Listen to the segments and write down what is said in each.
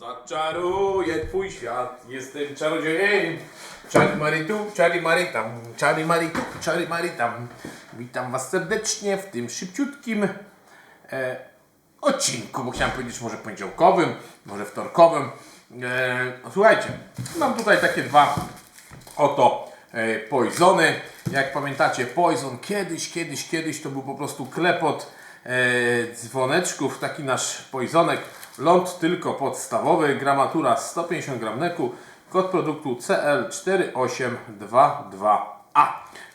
Zaczaruję twój świat, jestem czarodziejem. Czary maritu, czary maritam, czary maritu, czary maritam. Witam was serdecznie w tym szybciutkim e, odcinku, bo chciałem powiedzieć może poniedziałkowym, może wtorkowym. E, słuchajcie, mam tutaj takie dwa oto e, Poisony. Jak pamiętacie, Poison kiedyś, kiedyś, kiedyś to był po prostu klepot e, dzwoneczków, taki nasz Poisonek. Ląd tylko podstawowy, gramatura 150 gram neku, kod produktu CL4822A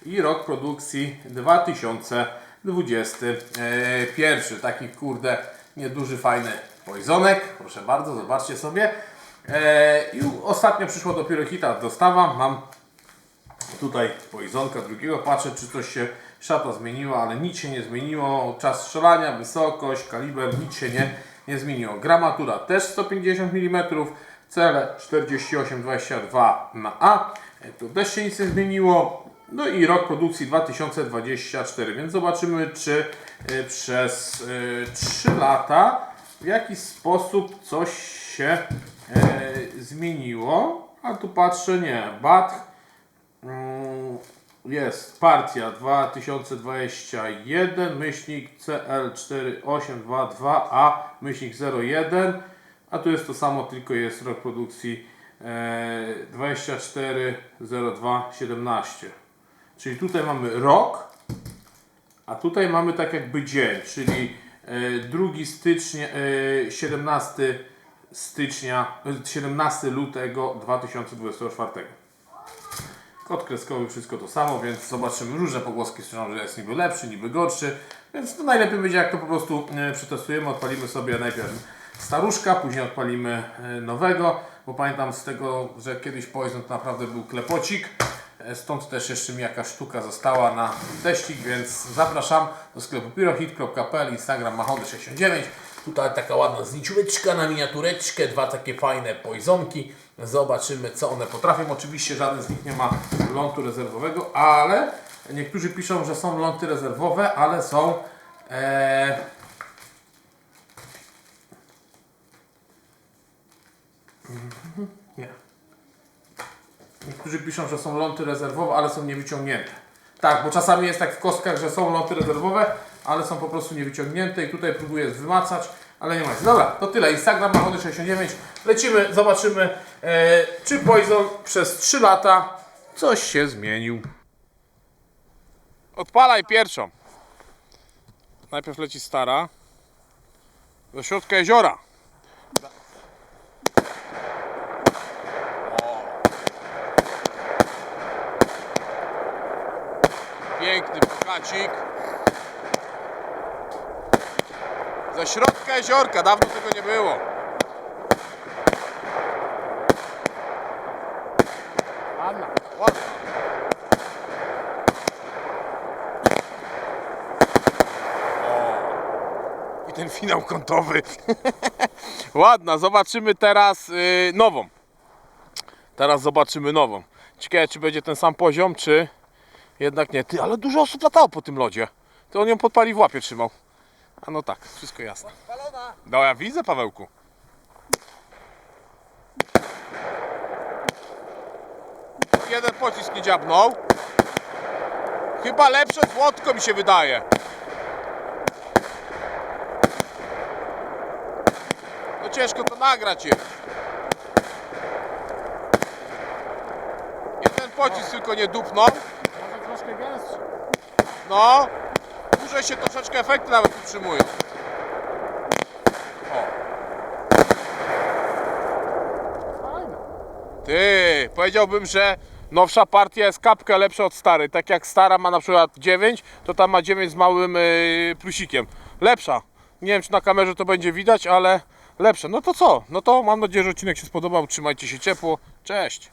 i rok produkcji 2021. Taki kurde, nieduży, fajny Poisonek. Proszę bardzo, zobaczcie sobie. E, I ostatnio przyszło dopiero hita dostawa. Mam tutaj poizonka drugiego. Patrzę, czy coś się szata zmieniła, ale nic się nie zmieniło. Czas strzelania, wysokość, kaliber, nic się nie, nie zmieniło. Gramatura też 150 mm, cele 4822 na A. Tu też się nic nie zmieniło. No i rok produkcji 2024, więc zobaczymy, czy e, przez e, 3 lata w jaki sposób coś się e, zmieniło. A tu patrzę, nie, BAT Mm, jest. Partia 2021 myślnik CL4822A myślnik 01 a tu jest to samo tylko jest rok produkcji e, 240217 czyli tutaj mamy rok a tutaj mamy tak jakby dzień czyli e, 2 stycznia e, 17 stycznia e, 17 lutego 2024 Kod kreskowy, wszystko to samo, więc zobaczymy. Różne pogłoski słyszą, że jest niby lepszy, niby gorszy, więc to najlepiej będzie jak to po prostu e, przetestujemy. Odpalimy sobie najpierw staruszka, później odpalimy e, nowego, bo pamiętam z tego, że kiedyś Poison to naprawdę był klepocik. E, Stąd też jeszcze mi jakaś sztuka została na teścik, więc zapraszam do sklepu pyrohit.pl, Instagram mahody69. Tutaj taka ładna zniczułeczka na miniatureczkę, dwa takie fajne poizonki. Zobaczymy co one potrafią. Oczywiście żaden z nich nie ma lądu rezerwowego, ale niektórzy piszą, że są ląty rezerwowe, ale są e, nie. Niektórzy piszą, że są ląty rezerwowe, ale są niewyciągnięte. Tak, bo czasami jest tak w kostkach, że są ląty rezerwowe, ale są po prostu niewyciągnięte i tutaj próbuję wymacać, ale nie ma. Dobra, to tyle. Instagram Mahony69. Lecimy, zobaczymy, e, czy Poison przez 3 lata coś się zmienił. Odpalaj pierwszą. Najpierw leci stara. Do środka jeziora. Piękny pokacik. Ze środka jeziorka, dawno tego nie było. Ładna, ładna. I ten finał kątowy. Ładna, zobaczymy teraz y, nową. Teraz zobaczymy nową. Ciekawe, czy będzie ten sam poziom, czy jednak nie. Ty, ale dużo osób latało po tym lodzie. To on ją podpali w łapie trzymał. A no tak, wszystko jasne. No ja widzę, Pawełku. Jeden pocisk nie dziabnął. Chyba lepsze złotko mi się wydaje. No ciężko to nagrać jest. Jeden pocisk tylko nie dupnął. Może troszkę gęstszy. No, dłużej się troszeczkę efekty nawet utrzymują. Ty, powiedziałbym, że nowsza partia jest kapkę lepsza od starej. Tak jak stara ma na przykład 9, to ta ma 9 z małym yy, plusikiem. Lepsza. Nie wiem, czy na kamerze to będzie widać, ale lepsza. No to co? No to mam nadzieję, że odcinek się spodobał. Trzymajcie się ciepło. Cześć.